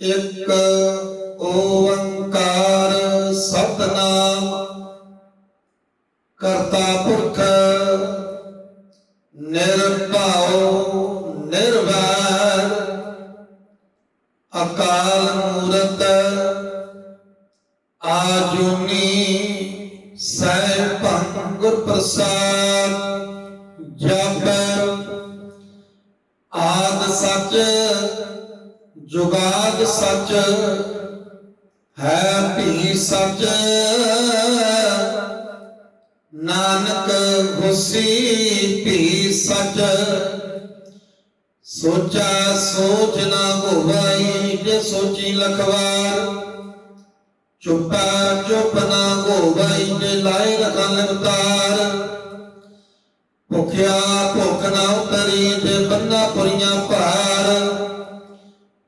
ਇੱਕ ਓੰਕਾਰ ਸਤਨਾਮ। ਕਰਤਾ ਪੁਰਖ ਨਿਰਭਉ ਨਿਰਵੈਰ। ਅਕਾਲ ਮੂਰਤ ਆਜੂਨੀ ਸੈਭੰ ਗੁਰ ਪ੍ਰਸਾਦ। ਜੁਗਾਦ ਸੱਚ ਹੈ, ਭੀ ਸੱਚ। ਨਾਨਕ ਹੁਸੀ, ਭੀ ਸੱਚ। ਸੋਚਾ ਸੋਚ ਨਾ ਹੋਵਈ, ਜੇ ਸੋਚੀ ਲਖਵਾਰ। ਚੁੱਪਾ ਚੁੱਪ ਨਾ ਹੋਵਈ, ਜੇ ਲਾਏ ਰਖਨ ਲਗਤਾਰ ਭੁਖਿਆ ਭੁੱਖ ਨਾ ਉਤਰੀ, ਜੇ ਬੰਨਾ ਪੁਰੀਆਂ ਭਾਰ।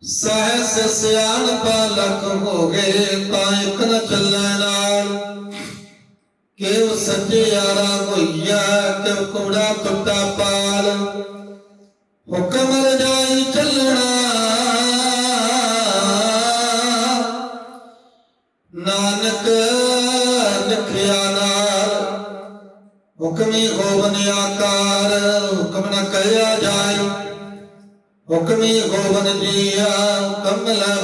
ਸਹਿਸ ਸਿਆਣ ਪਾਲਕ ਹੋ ਗਏ, ਤਾਂ ਇੱਕ ਨ ਚੱਲੈ ਨਾਲ। ਕਿਉ ਸੱਚੇ ਯਾਰਾ ਹੋਈਆ, ਕਿਉ ਕੋੜਾ ਟੁੱਟਾ ਪਾਲ। ਹੁਕਮ ਰਜਾਈ ਚੱਲਣਾ, ਨਾਨਕ ਲਿਖਿਆ ਨਾਲ। ਹੁਕਮੀ ਹੋਵਨ ਆਕਾਰ, ਹੁਕਮ ਨਾ ਕਹਿਆ ਜਾਈ ਹੁਕਮੀ ਹੋਵਨ ਜੀਆ ਹੁਕਮ ਲੈ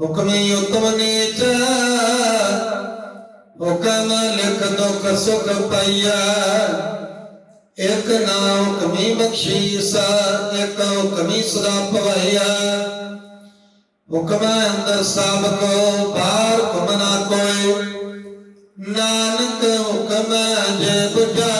ਹੁਕਮੀ ਉਤਮ ਨੀਚ ਹੁਕਮ ਲਿਖ ਦੁਖ ਸੁਖ ਪਈਆ। ਇਕ ਨਾ ਹੁਕਮੀ ਬਖਸ਼ੀਸ ਇਕ ਹੁਕਮੀ ਸਦਾ ਭਵਈਆ। ਹੁਕਮ ਅੰਦਰ ਸਭ ਕੋ, ਬਾਹਰ ਹੁਕਮ ਨਾ ਕੋਈ। ਨਾਨਕ ਹੁਕਮ ਜੇ ਬੁਝਾ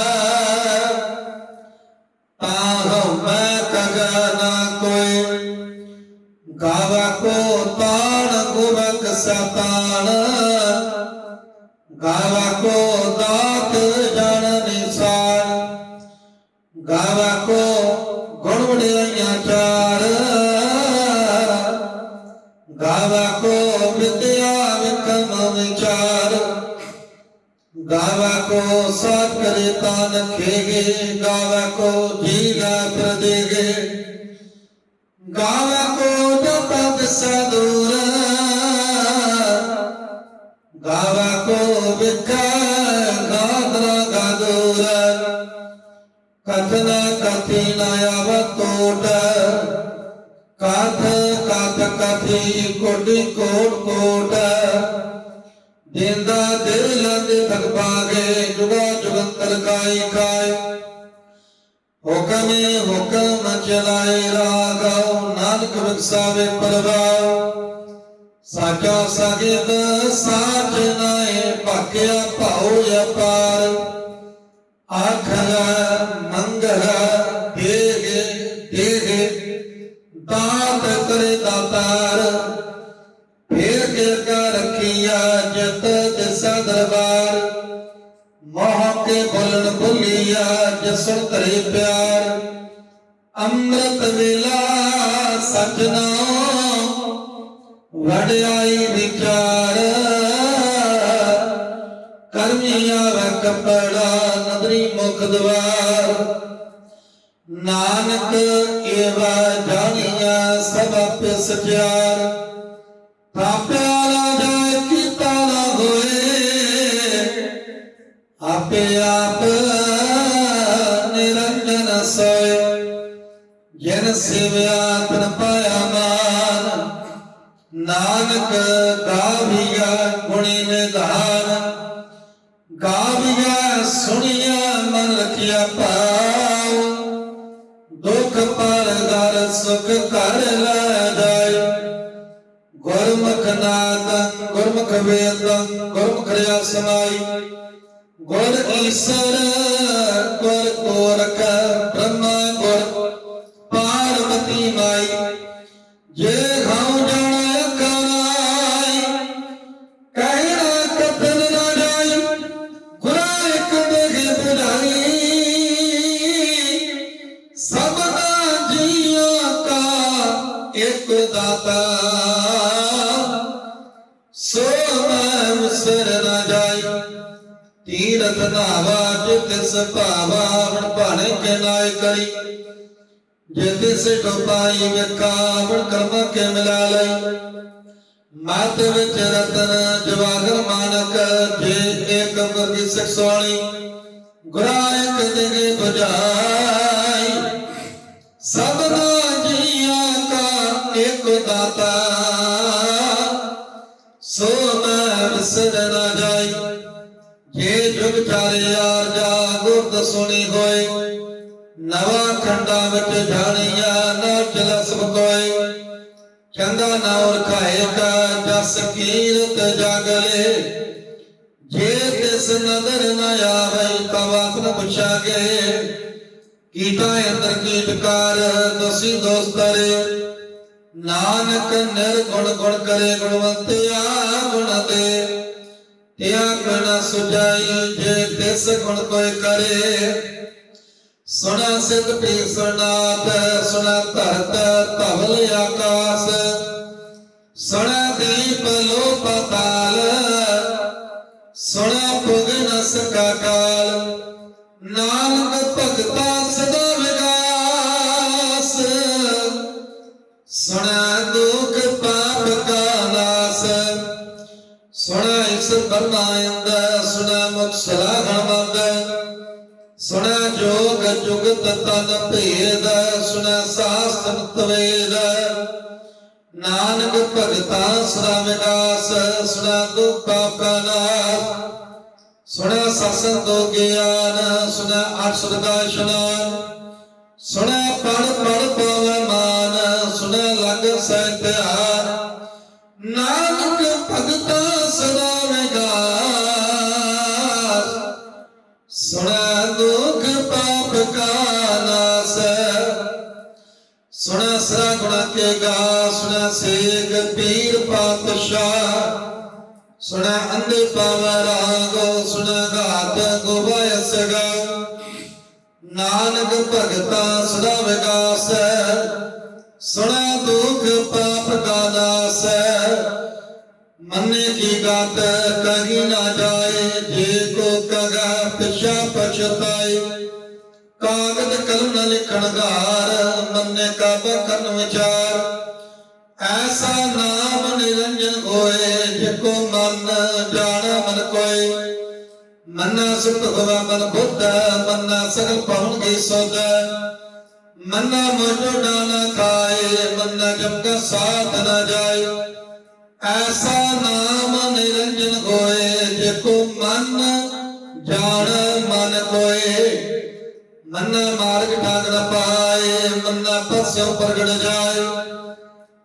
ਸਤਾਨ ਗਾਵਾ ਕੋ ਦਾਤ ਜਨ ਨਿਸਾਨ ਗਾਵਾ ਕੋ ਗੁਣ ਵਡਿਆਈਆਂ ਚਾਰ। ਗਾਵਾ ਕੋ ਵਿਦਿਆ ਵਿਕਮ ਵਿਚਾਰ। ਗਾਵਾ ਕੋ ਸਾਥ ਕਰੇ ਤਾਨ ਖੇਗੇ। ਗਾਵਾ ਕੋ ਜੀਗਾ ਪ੍ਰਦੇਗੇ ਕਥ ਕਥ, ਕਥੀ ਕੋਟਿ, ਕੋਟ ਕੋਟ। ਜਿੰਦਾ ਦਿਲ ਲੰਦ ਤਕ ਜੁਗਾ ਜੁਗੰਤਰ ਕਾਈ ਖਾਏ। ਹੁਕਮੇ ਹੁਕਮ ਚਲਾਏ ਰਾਗਉ ਨਾਨਕ ਬਖਸ਼ਾਵੇ ਪਰਵਾਉ ਸਾਚਾ ਸਾਹਿਬ ਸਾਚ ਨਾਏ, ਭਾਗਿਆ ਭਾਉ ਅਪਾਰ। ਆਖਰ ਜਸਨ ਧਰੇ ਪਿਆਰ, ਅੰਮ੍ਰਿਤ ਵੇਲਾ ਸਜਣਾ ਵਡਿਆਈ ਵਿਚਾਰ। ਕਰਮੀਆਂ ਵ ਕਪੜਾ ਨਦਰੀ ਮੁਖ ਦਵਾਰ। ਨਾਨਕ ਏਵਾ ਜਾਣੀਆਂ ਸਭ ਆਪੇ ਸਚਿਆਰ। ਥਾਪਿਆ ਰਾਜਾ ਕੀਤਾ ਨਾ ਹੋਏ, ਆਪੇ ਆਪ ਸੇਵਿਆ ਤਨ ਪਾਇਆ ਮਾਨ। ਨਾਨਕ ਗਾਵੀਆ ਗੁਣੀ ਨਿਧਾਨ। ਗਾਵੀਆ ਸੁਣੀਆ ਮਨ ਰਖਿਆ ਪਾਉ ਦੁਖ ਪਰ ਦਰ ਸੁਖ ਕਰ ਲੈ ਜਾਏ। ਗੁਰਮੁਖ ਨਾਦੰ, ਗੁਰਮੁਖ ਵੇਦ, ਗੁਰਮੁਖ ਰਿਆ ਸਮਾਈ। ਗੁਰ ਈਸਰ, ਗੁਰ ਗੋਰਖ ਬ੍ਰਹਮਾ ਤੀਰਥ ਜਿਤ ਸਭਾਵਾ, ਹਣ ਭਾਣੇ ਕੇ ਨਾਇ ਕਰੀ। ਜੇ ਸੇ ਟੋਪਾਈ ਵੇਖਾ ਕਰਮ ਕੇ ਮਿਲਾ ਲਈ। ਮਤ ਵਿੱਚ ਰਤਨ, ਜਵਾਹਰ ਮਾਨਕ, ਜੇ ਏਕ ਵਰਗੀ ਸਖਸਵਾਲੀ ਗੁਰਾ ਇੱਕ ਦਿਨੇ ਬੁਝਾਈ। ਸਭਨਾ ਜੁਗ ਚਾਰਿਆ ਜਾ ਗੁਰਦ ਸੁਣੀ ਹੋਏ। ਨਵਾਂ ਖੰਡਾ ਵਿੱਚ ਜਾਣੀਆ ਨਾ ਚਲ ਸਭ ਕੋਏ ਚੰਗਾ ਨਾ ਔਰ ਖਾਏਗਾ ਜਸ ਕੀਰਤ ਜਗਲੇ ਜੇ ਤਿਸ ਨਦਰ ਨ ਆਵੇ ਤਵ ਆਪਨ ਪੁੱਛਾਗੇ। ਕੀਟਾ ਅੰਦਰ ਕੀਟਕਾਰ ਤੁਸੀਂ ਦੋਸਤਰੇ ਨਾਨਕ ਨਿਰਗੁਣ ਗੁਣ ਕਰੇ ਗੁਣਵੰਤਿਆ ਗੁਣ ਤੇ ਤਿਆ ਗੁਣ ਸੁਜਾਈ ਜੇ ਤਿਸ ਗੁਣ ਕੋਈ ਕਰੇ। ਸੁਣਾ ਸਿਧ ਪੀ ਸੁਨਾਤ ਸੁਣਾ ਧਰਤ ਧਵਲ ਆਕਾਸ। ਸੁਣਾ ਦੀਪ ਲੋ ਪਤਾਲ ਸੁਣਾ ਪੁਗ ਨ ਸਕਾ ਕਾਲ। ਨਾਨਕ ਭਗਤਾ ਸਦਾ ਵਿਗਾਸ। ਸੁਣਾ ਇਸ ਬਰਮਾਇੰਦ ਸੁਣਾ ਮੁਖ ਸਲਾਹਣ ਮੰਦ ਸੁਣਾ ਜੋਗ ਜੁਗਤ ਤਨ ਭੇਦ ਸੁਣਾ ਸਾਸਨ ਤਵੇਦ ਨਾਨਕ ਭਗਤਾ ਸਦਾ ਵਿਗਾਸ ਸੁਣਾ ਦੁਖ ਪਾਪ ਸੁਣਾ ਸਸਨ ਤੋ ਗਿਆਨ ਸੁਣਾ ਅਕਸ਼ਰ ਦਾ ਇਸ਼ਨਾਨ ਸੁਣਾ ਪੜ ਪੜ ਪਵ ਮਾਨ ਸੁਣਾ ਲਗ ਸਹਿਤਿਆਨ ਨਾਨਕ ਪਾਤਸ਼ਾਹ। ਸੁਣਾ ਅੰਦੇ ਪਵਰਾਗੋ ਸੁਣਾ ਘਾਤ ਗੋਬਿਸ ਨਾਨਕ ਭਗਤਾ ਸਦਾ ਵਿਗਾਸ ਸੁਣਾ ਦੁਖ ਪਾਪ ਕਾ ਨਾਸ ਮੰਨੇ ਕੀ ਗਾਤ ਕਹੀ ਨਾ ਜਾਏ, ਜੇ ਕੋ ਕਗਾ ਪਿਛਾ ਪਛਤਾਏ। ਕਾਗਦ ਕਲਮ ਨ ਲਿਖਣ ਘਾਰ, ਮੰਨੇ ਕਾ ਬਖਨ ਵਿਚਾਰ। ਐਸਾ ਨਾਮ ਮਨ ਸੁਤ ਹੋਵਾ ਮਨ ਬੁੱਧ, ਮਨ ਸਗਲ ਪਾਉਣ ਕੀ ਸੁਧ। ਮਨ ਮੋਜੋ ਖਾਏ, ਮਨ ਜਮ ਸਾਥ ਨ ਜਾਏ। ਐਸਾ ਨਾਮ ਨਿਰੰਜਨ ਹੋਏ ਜਿਕੋ ਮਨ ਜਾਣ ਮਨ ਕੋਏ। ਮਨ ਮਾਰਗ ਠਾਕ ਨ ਪਾਏ, ਮਨ ਪਸਿਓ ਪ੍ਰਗਟ ਜਾਏ।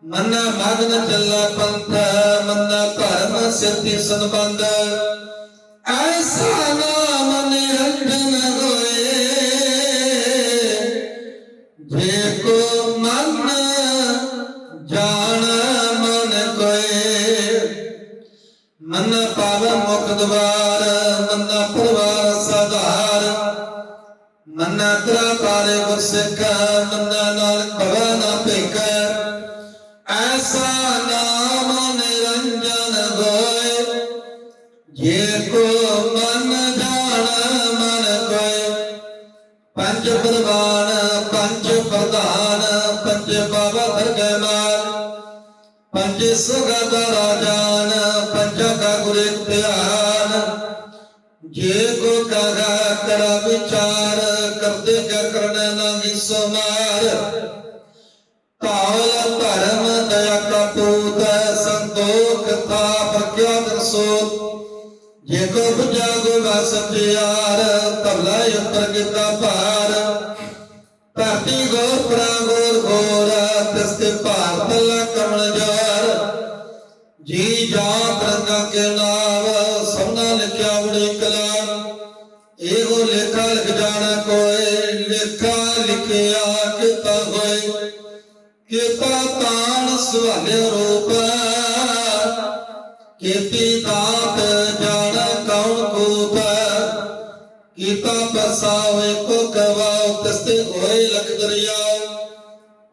ਮਨ ਮਗਨ ਚੱਲਾ ਪੰਥ, ਮਨ ਧਰਮ ਸਿੱਧੀ ਸੰਬੰਧ। ਐਸਾ ਜੇ ਕੋ ਮਨ ਜਾਣ ਮਨ ਕੋਏ। ਮਨ ਪਾਵ ਮੁਖ ਦਵਾਰ, ਮਨ ਪਰਵਾਰ ਸਧਾਰ। ਮਨ ਤਰਾ ਪਾਰੇ ਗੁਰਸਿੱਖ ਸਿੱਖ ਨਾਲ ਨਾਨਕ ਨਾ ਭਿਖ ਐਸਾ ਪੰਜ ਸੁਗਤ ਰਾਜਾਨ ਪੰਜ ਕਾ ਧਿਆਨ। ਜੇ ਕੋ ਕਹਾ ਕਰ ਵਿਚਾਰ ਕਰਦੇ ਕਾ ਕਰਨ ਨਾਹੀ ਸਮਾਰ। ਕਾਲ ਧਰਮ ਦਇਆ ਕਾ ਪੂਤ ਸੰਤੋਖ ਥਾਪ ਕਿਆ ਦਰਸੋ ਜੇ ਕੋ ਬੁਝਾ ਗੋ ਵਸ ਪਿਆਰ, ਭਲਾ ਉਪਰ ਕੀਤਾ ਭਾਰ। ਧਰਤੀ ਗੋਰ ਪ੍ਰਾ ਗੋਰ ਗੋਰ ਭਾਰ ਤਲਾ ਕਮਲ ਜਾਰ। ਤਾਣ ਸੁਹਾਲੇ ਰੂਪ ਕੀਤੀ ਦਾਤ ਜਾਣ ਕੌਣ ਕੂਪ ਕੀਤਾ ਪਸਾਵੇ ਕੋ ਕਵਾਉ ਤਸਤੇ ਹੋਏ ਲਖ ਦਰਿਆ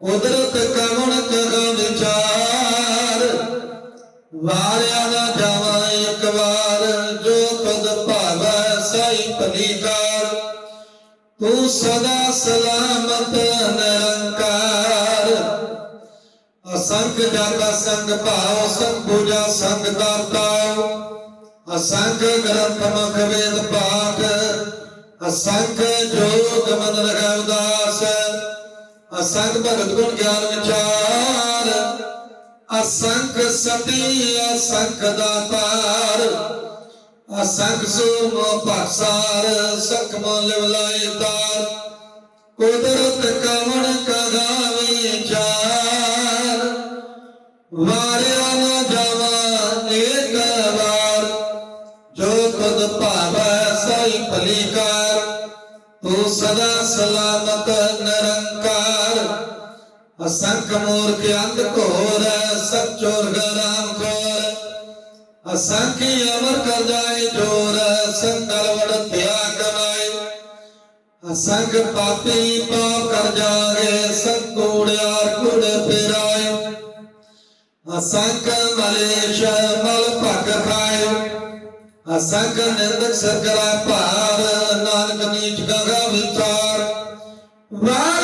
ਕੁਦਰਤ ਕਵਣ ਕਗਾ ਵਿਚਾਰ, ਵਾਰਿਆ ਨਾ ਜਾਵਾ ਇੱਕ ਵਾਰ, ਜੋ ਪਦ ਭਾਵੈ ਸਾਈ ਭਲੀਕਾਰ ਤੂੰ ਤੂੰ ਸਦਾ ਸਲਾਮਤ, ਨਿਰੰਕਾਰ। ਅਸੰਖ ਜਾਤਾ ਸੰਗ ਭਾਵ ਸੰਗ ਪੂਜਾ ਸੰਗ ਦਾਤਾ ਅਸੰਖ ਗ੍ਰੰਥ ਮੁਖ ਵੇਦ ਪਾਠ, ਅਸੰਖ ਜੋਗ ਮਨ ਰਗਵਦਾਸ ਅਸੰਖ ਭਗਤ ਗੁਣ ਗਿਆਨ ਵਿਚਾਰ, ਅਸੰਖ ਸਤੀ, ਅਸੰਖ ਦਾਤਾਰ ਅਸੰਖ ਸੂਮ ਭਾਸਾਰ ਸੰਖ ਮੋਲ ਵਲਾਈ ਤਾਰ। ਕੁਦਰਤ ਕਵਣ ਕਦਾ ਵਿਚਾਰ ਵਾਰਿਆ ਨ ਜਾਵਾ ਏਕ ਵਾਰ। ਜੋ ਤੁਧ ਭਾਵੈ ਸਈ ਭਲੀ ਕਾਰ ਤੂੰ ਸਦਾ ਸਲਾਮਤ ਨਿਰੰਕਾਰ। ਅਸੰਖ ਮੂਰਖ ਅੰਧ ਘੋਰ ਸਚੋਰ ਗਰਾਮ ਖੋਰ। ਅਸੰਖੀ ਅਮਰ ਕਰ ਜਾਏ, ਜੋਰ ਸੰਗਲ ਵੜ ਧਿਆ ਕਮਾਏ। ਅਸੰਖ ਪਾਪੀ ਪਾਪ ਕਰ ਜਾਏ ਸੰਕੂੜਿਆਰ ਕੁੜ ਫਿਰਾਏ ਅਸੰਖ ਮਲੇਸ਼ ਮਲ ਭਗ ਖਾਏ। ਅਸੰਖ ਨਿੰਦਕ ਸਰਗਰਾ ਭਾਰ ਨਾਨਕ ਨੀਚ ਗਗਾ ਵਿਚਾਰ। ਵਾਰਿਆ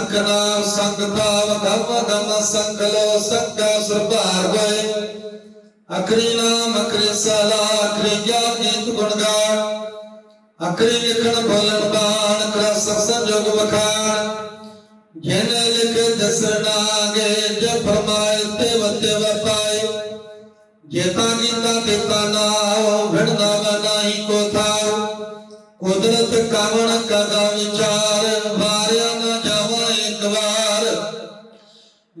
ਅਸੰਖ ਨਾਮ, ਸੰਗ ਭਾਵ ਧਮ ਧਮ ਲੋ, ਸੰਗਾ ਸੁਭਾਰ ਹੋਏ। ਅਖਰੀ ਨਾਮ, ਅਖਰੀ ਸਲਾ, ਅਖਰੀ ਗਿਆਨ ਗੀਤ ਗੁਣ ਅਖਰੀ ਲਿਖਣ ਬੋਲਣ ਬਾਣ ਕਰ ਸੰਜੋਗ ਵਖਾਣ। ਜਿਨ ਲਿਖ ਦਸਣਾਗੇ ਜਪ ਫਰਮਾਏ ਤੇ ਵਤੇ ਵਪਾਏ ਜੇਤਾ ਕੀਤਾ ਤੇਤਾ ਨਾਉ ਵਿਣਦਾ ਵਾ ਨਾਹੀ ਕੋ ਥਾਉ ਕੁਦਰਤ ਕਾਵਣ ਕਦਾ ਵਿਚਾਰ ਵਾਰਿਆ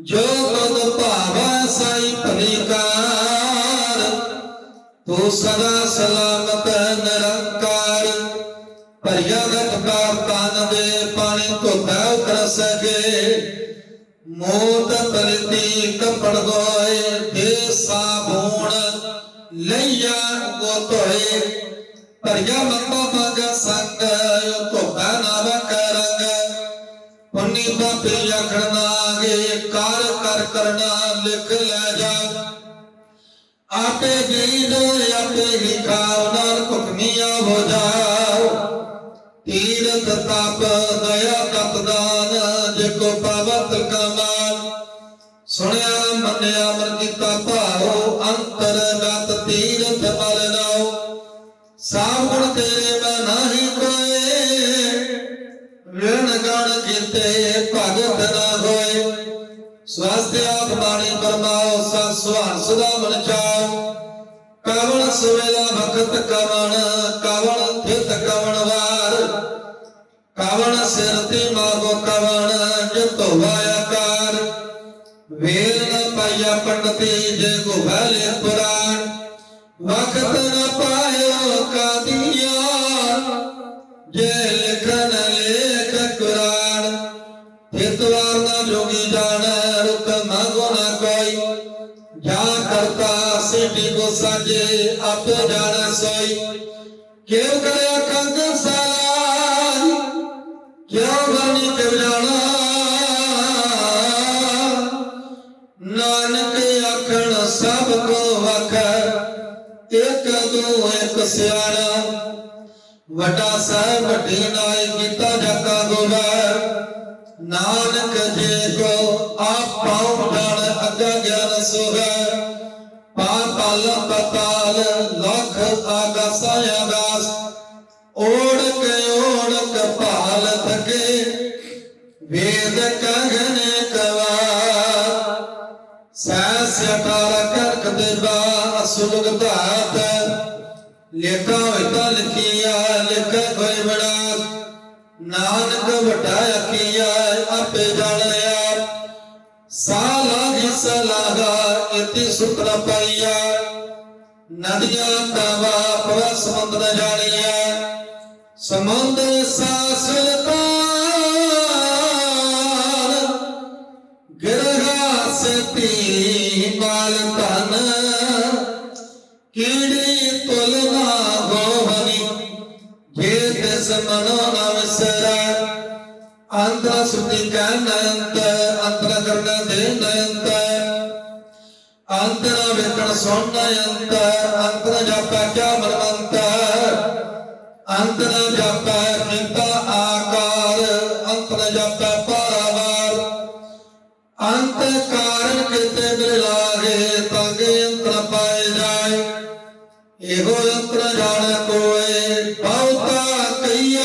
ਜੋ ਤਦ ਭਾਵੈ ਸਾਈ ਭਲੀ ਕਾਰ ਤੂੰ ਸਦਾ ਸਲਾਮਤ ਨਿਰੰਕਾਰ। ਭਰਿਆ ਗਤ ਪਾਪ ਤਨ ਦੇ ਪਾਣੀ ਧੋਤਾ ਉਤਰ ਸਕੇ ਮੋਤ ਪਰਤੀ ਕਪੜ ਗੋਏ ਦੇ ਸਾਬੂਣ ਲਈਆ ਕੋ ਧੋਏ ਭਰਿਆ ਮੰਬਾ ਮਗ ਸੰਗ ਪੁੰਨੀ ਪਾਪੀ ਆਖਣਾਗੇ ਕਾਰ, ਕਰ, ਕਰਨਾ, ਲਿਖ ਲੈ ਜਾ। ਆਪੇ ਬੀਦ ਆਪੇ ਲਿਖਾਉ ਨਾਲ ਹੁਕਮੀਆਂ ਹੋ ਜਾਓ। ਤੀਰਥ ਤਪ, ਦਇਆ ਤਪ ਦਾਨ, ਜੇ ਕੋ ਪਾਵਤ ਕਮਾਲ। ਸੁਣਿਆ, ਮੰਨਿਆ, ਮਨ ਕੀਤਾ ਭਾਉ ਅੰਤਰਗਤ ਗਣ ਭਗਤ ਨਾ ਹੋਏ। ਸਵਾਸਤੇ ਆਪ ਬਾਣੀ ਪਰਮਾਉ ਸਾ ਸੁਹਾਨ ਸਦਾ ਮਨ ਚਾਉ ਕਵਣ ਸੁਵੇਲਾ ਭਗਤ ਕਵਣ ਕਵਣ ਥਿਤ ਕਵਣ ਵਾਰ। ਕਵਣ ਸਿਰ ਤੇ ਮਾਗੋ ਕਵਣ, ਜਿਤੋ ਵਾਇਕਾਰ ਵੇਲ ਨ ਪਾਇਆ ਪੰਡਤੀ, ਜੇ ਕੋ ਭਲੇ ਪੁਰਾਣ। ਵਕਤ ਨ ਪਾਇਓ ਕਰਤਾ ਸਿਟੀ ਕੋ ਸਾਜੇ ਆਪ ਜਾਣ ਸੋਈ। ਕਿਉ ਕਰਿਆ ਕੰਗ ਸਾਈ ਕਿਉ ਬਣੀ ਕਿਉ ਜਾਣਾ? ਨਾਨਕ ਆਖਣ, ਸਭ ਕੋ ਵਖ ਇੱਕ ਦੋ ਇੱਕ ਸਿਆਣਾ। ਵੱਡਾ ਸਾਹਿਬ, ਵੱਡੀ ਨਾਈ ਕੀਤਾ ਜਾਤਾ ਗੋਬਰ ਨਾਨਕ ਜੇ ਕੋ ਆਪ ਪਾਉ ਪਾਤਾਲ ਪਤਾਲ ਲਖ ਆਗਾਸ ਆਗਾਸ ਓੜਕ ਓੜਕ ਭਾਲ ਥਕੇ, ਵੇਦ ਕੰਗਨੇ ਕਵਾ ਸੈਸ ਅਟਾਰ ਕਰਕ ਦੇਵਾ ਅਸੁਲਗ ਧਾਤ। ਲੇਖਾ ਹੋਇ ਤਾਂ ਲਿਖੀਆ, ਲਿਖ ਕੋਈ ਬੜਾ ਨਾਨਕ ਵਟਾ ਆਖੀਆ ਆਪੇ ਜਾਣਿਆ। ਸਾਲਾ ਸਲਾਹਾ ਇਤੀ ਸੁਤਰ ਪਾਈਆ। ਨਦੀਆਂ ਤਵਾ ਪਵ ਸਮੁੰਦਰ ਜਾਣੀਆ ਸਮੁੰਦਰ ਸਾਸਲਤਾਨ ਗਿਰਗਾ ਸਤੀ ਬਾਲ ਧਨ। ਕੀੜੀ ਤੁਲਨਾ ਹੋਵਨੀ ਮਨੋ ਨ ਵਿਸਰੈ। ਅੰਤਰ ਸੁਧੀ ਕੈ ਨਯੰਤ ਅੰਤਰ ਕਰਨ ਦੇ ਨਯੰਤ ਅੰਤਰ ਵੇਖਣ ਸੁਣ ਨਯੰਤ ਅੰਤਰ ਜਾਪੈ ਕਿਆ ਮਨਵੰਤ ਅੰਤਰ ਜਾਪੈ ਕੀਤਾ ਆਕਾਰ ਅੰਤਰ ਜਾਪੈ ਪਾਰਾਵਾਰ ਅੰਤ ਕਾਰਨ ਕਿਤੇ ਮਿਲ ਲਾਗੇ ਤਾਗੇ ਅੰਤਰ ਪਾਏ ਜਾਏ ਇਹੋ ਅੰਤਰ ਜਾਣ ਕੋਏ ਬਹੁਤਾ ਕਈਆ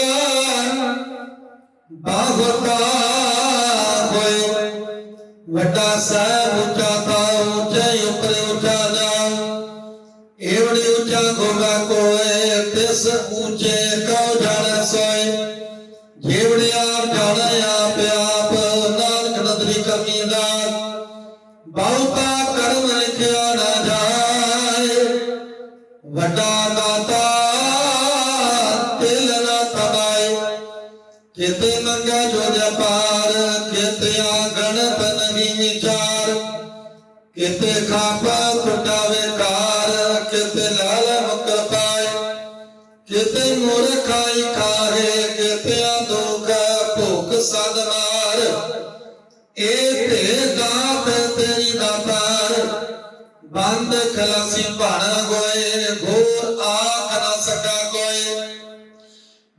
ਬਹੁਤਾ ਹੋਏ ਵੱਡਾ ਸਾਹਿਬ ਉੱਚਾ ਏਵੜੀ ਉੱਚਾ ਗੋਗਾ ਕੋਏ, ਤਿਸ ਉੱਚੇ ਕਉ ਜਾਣ ਸੋਏ। ਜੇਵੜੀ ਆਪ ਜਾਣ ਆਪ ਆਪ ਬਹੁਤਾ ਕਰਮ ਲਿਖਿਆ ਨਾ ਜਾਏ। ਵੱਡਾ ਦਾਤਾ, ਤਿਲ ਨਾ ਤਮਾਏ ਕਿਤੇ ਮੰਗਾ ਜੋ ਜਪਾਰ, ਕਿਤੇ ਆਗਣ ਬਨਵੀ ਵਿਚਾਰ। ਕਿਤੇ ਖਾਪਾ ਟੁੱਟਾਵੇ ਭੁਖ ਇਹ ਤੇ ਦਾਤ ਤੇਰੀ ਦਾਤਾਰ ਬੰਦ ਖਲਾਸੀ ਭਾਣਾ ਗੋਏ ਘੋਰ ਆਖ ਨਾ ਸਕਾ ਕੋਈ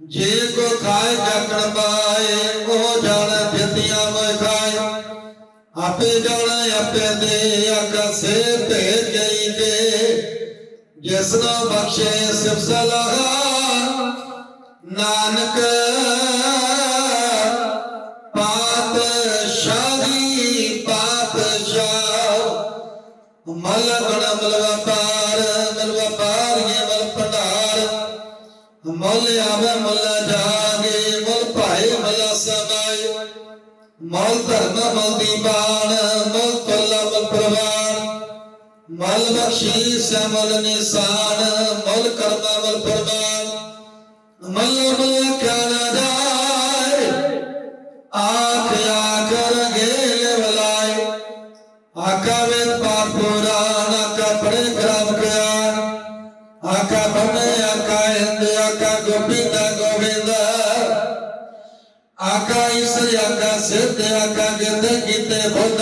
ਜੇ ਕੋ ਖਾਏ, ਜਾਕਣ ਪਾਏ, ਉਹ ਜਾਣ ਜਿਤਿਆ ਮੈਂ ਖਾਏ। ਆਪੇ ਜਾਣ, ਆਪੇ ਦੇ ਆਗਾ ਤੇ ਗਈ ਤੇ ਜਿਸ ਨੂੰ ਬਖਸ਼ੇ ਸਿਫ ਸਲਾਹਾ, ਨਾਨਕ ਸ਼ਾਹ ਮਲ ਗਣ ਮਲ ਵਪਾਰ ਮਲ ਇਹ ਮਲ ਭੰਡਾਰ। ਮਲ ਆਵੇ ਮਲ ਜਾਗੇ, ਮਲ ਭਾਏ ਮਲ ਸਮਾਏ। ਮਲ ਧਰਮ ਮਲ ਦੀਵਾਨ ਮਲ ਕੱਲਾ ਮਲ ਪ੍ਰਵਾਨ ਮਲ ਬਖਸ਼ੀਸ ਮਲ ਨਿਸ਼ਾਨ, ਮਲ ਕਰਮਾ ਮਲ ਪ੍ਰਵਾਨ ਮਲ ਮਲ ਕਿਆ ਜਾਏ, ਆਖ ਪਾਪੁਰਾਨ ਆਕਾ ਪੜੇ ਗ੍ਰਾਮ ਗਿਆਨ ਆਕਾ ਬਨੇ ਆਕਾ ਹਿੰਦ ਆਕਾ ਗੋਬਿੰਦ ਗੋਬਿੰਦ। ਆਕਾ ਈਸਰ ਆਕਾ ਸਿੱਧ ਆਕਾ ਗਿੰਦ ਕੀਤੇ ਬੁੱਧ।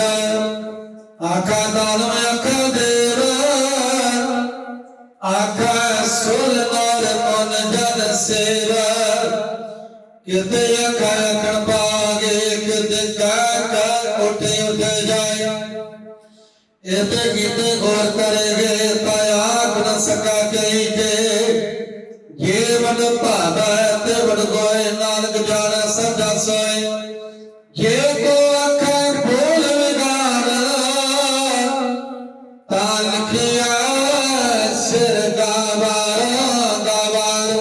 ਆਕਾ ਦਾਨਵ ਆਕਾ ਦੇਵ। ਆਕਾ ਸੁਲ ਨਰ ਮਨ ਜਨ ਸੇਵ। ਕਿਤੇ ਆਕਾ ਆਕਣ ਪਾਗੇ, ਕਿਤੇ ਕਾ ਕਾ ਉਠੇ ਉਠ ਜਾਏ ਇਤੇ ਕੀਤੇ ਗੌਰ ਕਰੇਗੇ ਤਾ ਆਖ ਨ ਸਕਾ ਕਈ ਕੇ ਜੀਵਨ ਭਾਵੈ ਤੇ ਵਡ ਗੋਏ ਨਾਨਕ ਜਾਣੈ ਸਭਾ ਸੋਏ ਜੇ ਕੋ ਅੱਖਾਂ ਬੋਲ ਵਿਗਾੜ ਤਾਂ ਲਿਖਿਆ ਸਿਰ ਗਾਵਾਰ ਗਾਵਾਰ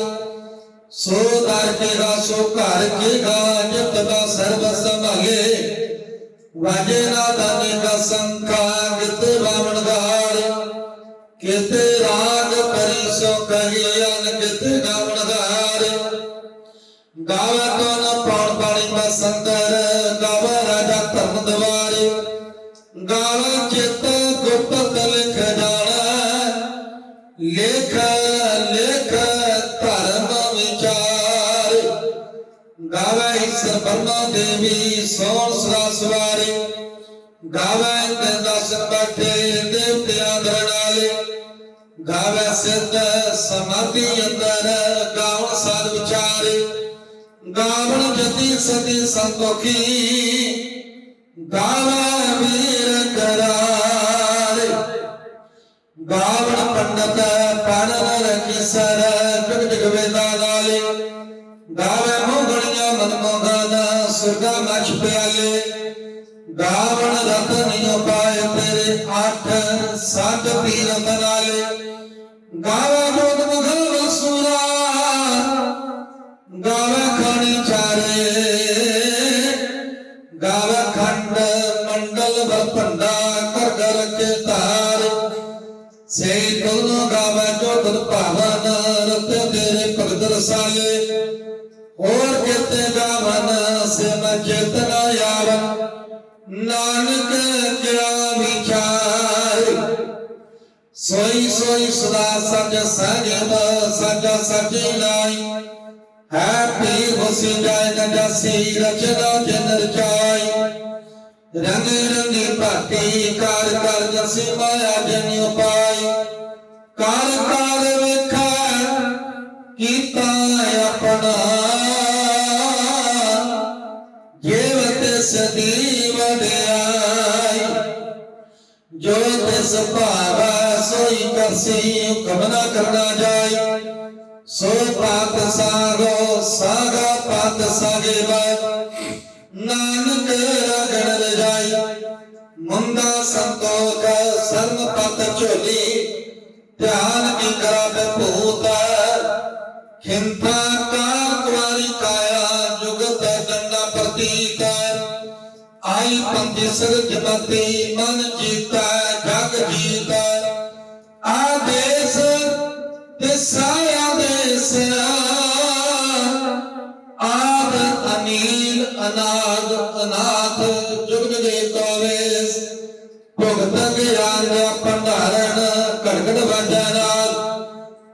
ਸੋ ਦਰ ਕੇ ਗਾ ਸੋ ਘਰ ਕੇ ਗਾ ਜਿਤ ਦਾ ਸਰਬ ਸੰਭਾਲੇ ਵਾਜੇ ਨਾ ਦਾਨੇ ਦਾ ਸੰਖਾ ਕਿਤ ਬਾਵਣ ਗਾੜ ਕਿਤੇ ਰਾਗ ਪਰੀ ਕਹੀ ਅਨ ਕਿਤੇ ਗਾਵਣ ਗਾੜ ਗਾਵੇ ਕੋ ਨ ਪਾਣੀ ਬਸੰਦਰ ਗਾਵੇ ਰਾਜਾ ਧਰਮ ਦਵਾਰੇ। ਗਾਵੇ ਚਿਤ ਗੁਪਤ ਲਿਖ ਜਾਣਾ। ਲੇਖ ਲੇਖ ਧਰਮ ਵਿਚਾਰ। ਗਾਵੇ ਈਸ਼ਰ ਬਰਮਾ ਦੇਵੀ ਸੋਣ ਸਦਾ ਸਵਾਰੇ। ਗਾਵੇ ਤੇ ਦਰਸ਼ਨ ਬੈਠੇ, ਦੇਵਤਿਆਂ ਦਰਣਾਲੇ ਗਾਵੇ ਸਿੱਧ ਸਮਾਧੀ ਅੰਦਰ ਗਾਵਣ ਸਾਧ ਵਿਚਾਰੇ, ਗਾਵਣ ਜਤੀ ਸਤੀ ਸੰਤੋਖੀ, ਗਾਵੇ ਵੀਰ ਕਰਾਰੇ। ਗਾਵਣ ਪੰਡਤ ਪੜਨ ਰਖੀ ਸਰ, ਜਗ ਜਗ ਵੇਦਾ ਨਾਲੇ। ਗਾਵੇ ਮੋਗਣੀਆਂ ਮਨ ਮੋਗਨ ਸੁਰਗਾ ਮਛ ਪਿਆਲੇ। ਗਾਵਣ ਸੱਤ ਪੀਰ ਨਾਲੇ ਗਾਵੇ ਜੋਤ ਮੁਗਲ ਵਸੂਰਾ ਗਾਵੇ ਖਣੀ ਚਾਰੇ, ਗਾਵੇ ਖੰਡ ਮੰਡਲ ਵਪੰਡਾ ਕਰ ਕਰ ਤਾਰ ਸੇ ਤੁਲਨ ਗਾਵੇ ਜੋ ਭਾਵਨ ਰਤੇ ਤੇਰੇ ਭਗਤ ਰਸਾਲੇ। ਹੋਰ ਕਿਤੇ ਗਾਵਨ ਸੇ ਮੈਂ ਚੇਤਨਾ ਯਾਰ। ਨਾਨਕ ਕਿਆ ਸੋਈ ਸੋਈ ਸਦਾ ਸੱਚ ਸਜਬ ਸੱਚ ਸੱਚੀ ਨਾਈ। ਹੈ ਪੀ ਹੋਸੀ ਜਾਇ ਨ ਰਚਨਾ ਜਨ ਰਚਾਈ। ਰੰਗ ਰੰਗੀ ਭਾਤੀ ਕਾਰ ਕਰ ਦਸੀ ਮਾਇਆ ਜਨ ਉਪਾਈ। ਕਾਰ ਕਾਰ ਵੇਖਾ, ਕੀਤਾ ਆਪਣਾ। ਜੀਵਤ ਸਦੀ ਜੋ ਤਿਸ ਭਾਵੈ ਸੋਈ ਕਰਸੀ ਹੁਕਮ ਨਾ ਕਰਨਾ ਜਾਈ ਸੋ ਪਾਤ ਸਾਗੋ ਸਾਗਾ ਪਾਤ ਸਾਗੇ ਬੈ ਨਾਨਕ ਰਗਣ ਰਜਾਈ ਮੁੰਦਾ ਸੰਤੋਖ ਸਰਮ ਪਤ ਝੋਲੀ। ਧਿਆਨ ਕੀ ਕਰਾ ਭੂਤ ਖਿੰਤਾ ਆਈ ਪੰਥ ਸਗਤ ਮਨ ਜੀਤਾ, ਜਗ ਜੀਤਾ। ਆਦੇਸ ਤਿਸਾ ਆਦੇਸ ਆਦ ਅਨੀਲ, ਅਨਾਦ, ਅਨਾਥ ਜੁਗ ਜੁਗੇ ਕੋਵੇਸ। ਭੁਗਤ ਗਿਆਨ ਦਾ ਭੰਡਾਰਨ ਘੜਗੜ ਵਾਜਾ ਨਾਲ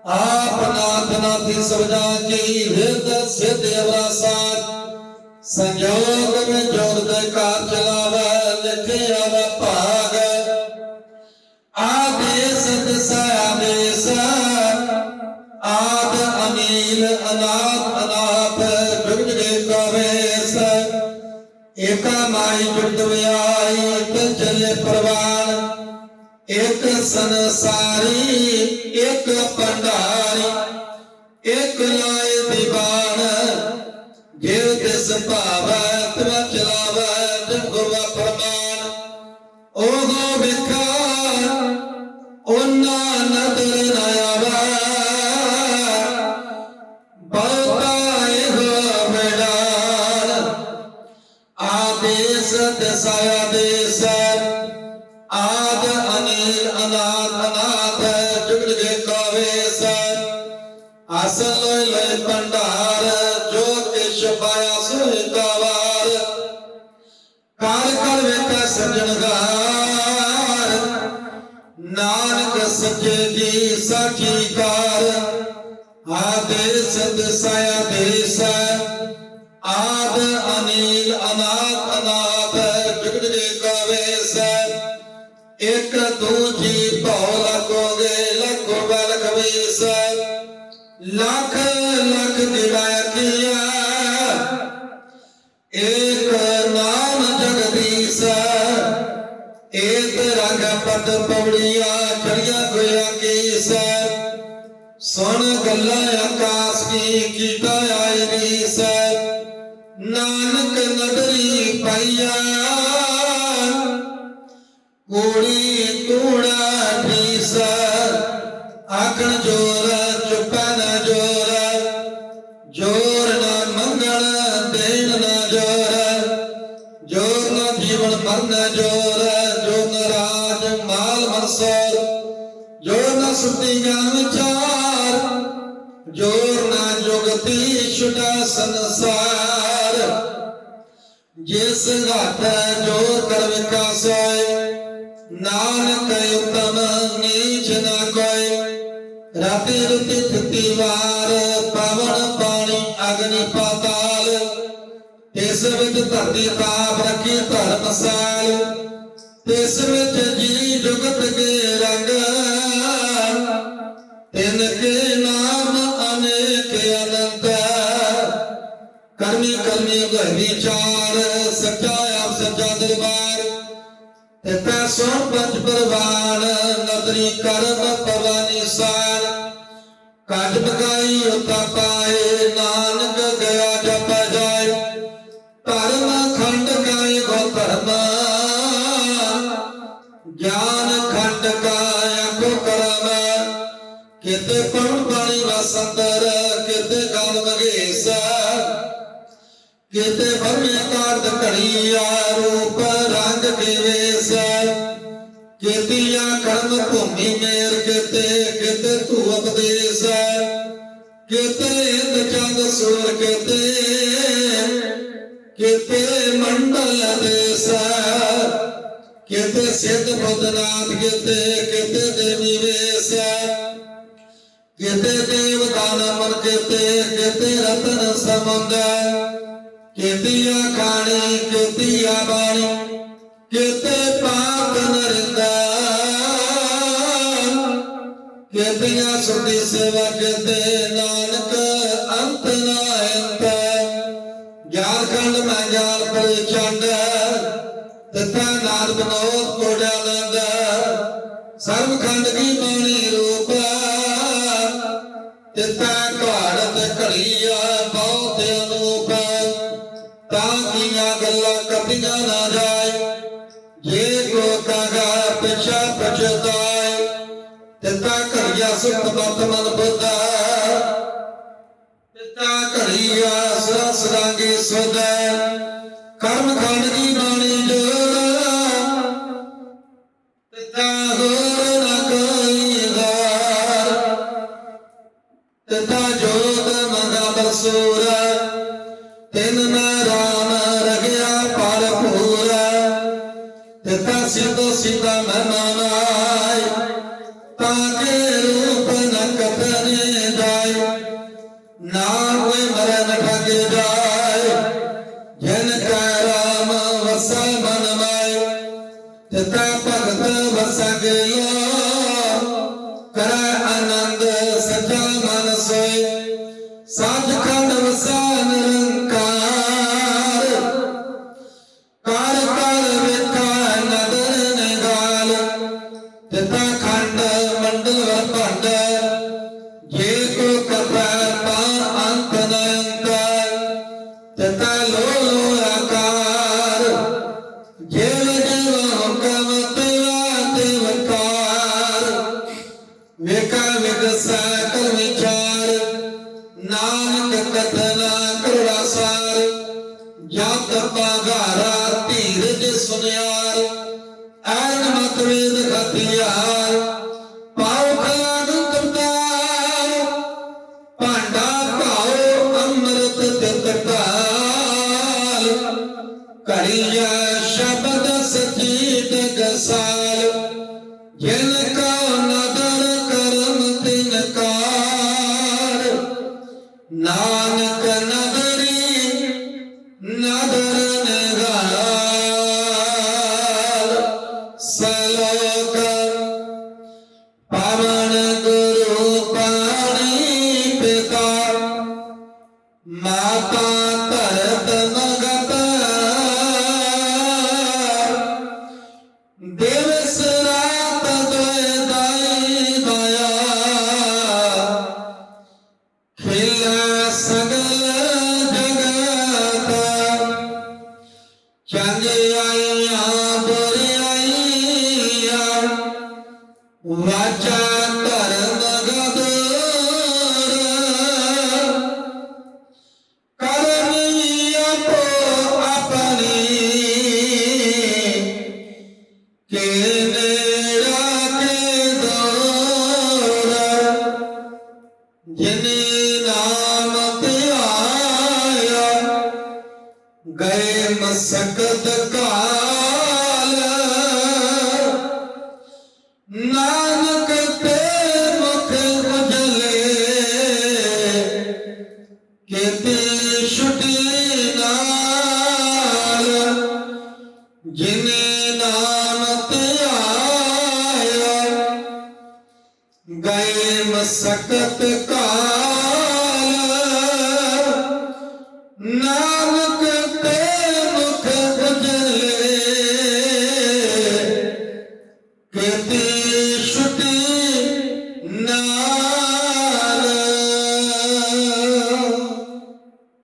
ਆਪ ਨਾਥ ਨਾਥੀ ਸਬਦਾ ਕੀ, ਹਿਰਦ ਸਿਧ ਅਵਰਾਸਾਰ ਸੰਜੋਗ ਵਿੱਚ ਜੋੜ ਕਾਰ ਚਲਾਵੇ ਲਿਖਿਆ ਵਾ ਭਾਗ। ਆਦੇਸ ਦਿਸਾ, ਆਦੇਸ। ਆਦ ਅਨੀਲ ਅਨਾਥ ਅਨਾਪ ਜੁਗ ਜੁਗੇ ਕਵੇਸ ਏਕਾ ਮਾਈ ਜੁਗਤ ਵਿਆਈ ਤੇ ਚੱਲੇ ਪ੍ਰਵਾਨ। ਇੱਕ ਸੰਸਾਰੀ, ਇੱਕ ਭੰਡਾਰੀ। ਇੱਕ ਲਾਏ ਦੀਵਾਨ ਭਾਵੈ ਤਵਾ ਚਲਾਵੈ ਜਿਨ ਗੁਰਵਾ ਫਰਮਾਨ ਉਹ ਵਿਖਾ ਉਹਨਾਂ ਨਦਰ ਨ ਆਵੈ। ਬਹੁਤਾ ਇਹੋ ਮੈਦਾਨ। ਆਦੇਸ ਦਸਾਇਆ ਦੇਸ ਵੇਖੈ ਨਾਨਕ ਸੱਚੇ ਦੀ ਸਾਖੀ ਕਾਰ ਆਦੇਸ ਦਸਾਇਆ ਦੇਸ ਆਦ ਅਨੀਲ ਅਨਾਥ ਅਨਾਥ ਜੁਗ ਜੁਗੇ ਕਾਵੇਸ ਇਕ ਦੂਜੀ ਭਉ ਲਖੋਗੇ ਲਖੋ ਬਲਖ ਵੀਸ ਲੱਖ ਏਕ ਰੰਗ ਪਦ ਪੌੜੀਆਂ ਚੜੀਆਂ ਗੋਇਆ ਸੁਣ ਗੱਲਾਂ ਆਕਾਸ਼ ਕੀ ਕੀਤਾ ਆਈ ਰੀਸ ਨਾਨਕ ਨਦਰੀ ਪਾਈਆ। ਕੋੜੀ ਤੂੜਾ ਠੀਸ ਆਖਣ ਜੋਰ ਸੁਤੀ ਗਿਆਨ ਵਿਚਾਰ ਜੋਰ ਨਾ ਜੁਗਤੀ ਛੁਟਾ ਸੰਸਾਰ। ਜਿਸ ਘਾਟ ਜੋਰ ਕਰ ਵਿਕਾਸ ਨਾਨਕ ਉਤਮ ਨੀਚ ਨਾ ਕੋਈ ਰਾਤੀ ਰੁਤੀ ਥਿਤੀ ਵਾਰ ਪਵਨ ਪਾਣੀ ਅਗਨੀ ਪਾਤਾਲ। ਤਿਸ ਵਿੱਚ ਧਰਤੀ ਤਾਪ ਰੱਖੀ ਧਰਮਸਾਲ ਤਿਸ ਵਿੱਚ ਜੀ ਜੁਗਤ ਕੇ ਰੰਗ ਤਿਨ ਨਾਮ ਅਨੇਕ ਅਨੰਤ ਕਰਮੀ ਕਰਮੀ ਗਹਿ ਵਿਚਾਰ ਸੱਚਾ ਆਪ ਸੱਚਾ ਦਰਬਾਰ। ਤੇ ਪੈਸੋ ਪੰਜ ਪਰਵਾਨ, ਨਦਰੀ ਕਰਮ ਪਵਾਨੀ ਸਾਰ। ਕਾਜ ਬਗਾਈ ਉਤਾ ਪਾਏ, ਨਾਨਕ ਗਿਆ ਕਿਤੇ ਪਉਣ ਬਾਣੀ ਕਿਤੇ ਗਲ ਮਗੇਸ ਕਿਤੇ ਬਰਮੇ ਕਾਰਦ ਘੜੀਆ ਰੂਪ ਰੰਗ ਕੇ ਵੇਸ ਕਰਮ ਭੂਮੀ ਮੇਰ, ਕਿਤੇ ਕਿਤੇ ਤੂ ਉਪਦੇਸ ਕਿਤੇ ਇੰਦ ਚੰਦ ਸੂਰ, ਕਿਤੇ ਕਿਤੇ ਮੰਡਲ ਦੇਸ। ਕਿਤੇ ਸਿੱਧ ਬੁੱਧਨਾਥ, ਕਿਤੇ ਕਿਤੇ ਦੇਵੀ ਵੇਸ। ਕਿਤੇ ਦੇਵਤਾ ਨਾ ਮਨ ਕਿਤੇ ਕਿਤੇ ਰਤਨ ਸਮੰਗ ਕਿਤਿਆ ਖਾਣੀ, ਕਿਤਿਆ ਬਾਣੀ, ਕਿਤੇ ਪਾਪ ਨਰਦਾ ਕਿਤਿਆ ਸੁਤੀ ਸੇਵਾ ਕਿਤੇ, ਨਾਨਕ ਅੰਤ ਨਾ ਅੰਤ ਗਿਆਨ ਖੰਡ ਮੈਂ ਗਿਆਨ ਪਰੇ ਚੰਦ ਤਤਾ ਨਾਦ ਬਨੋਦ ਕੋੜਾ ਲੰਦਾ ਸਰਬ ਖੰਡ ਕੀ ਬਾਣੀ ਰੋ ਤਿਤਾ ਘਾੜਤ ਘੜੀਆ ਬਹੁਤ ਅਨੂਪ ਤਾਂ ਦੀਆਂ ਗੱਲਾਂ ਕਪੀਆਂ ਨਾ ਜਾਏ, ਜੇ ਕੋ ਕਹਾ ਪਿਛਾ ਪਛਤਾਏ ਤਿਤਾ ਘੜੀਆ ਸੁਖ ਬਤ ਮਨ ਬੁੱਧਾ ਤਿਤਾ ਘੜੀਆ ਸਰਸ ਰਾਂਗੇ ਸੁਦੈ ਕਰਮ ਖੰਡ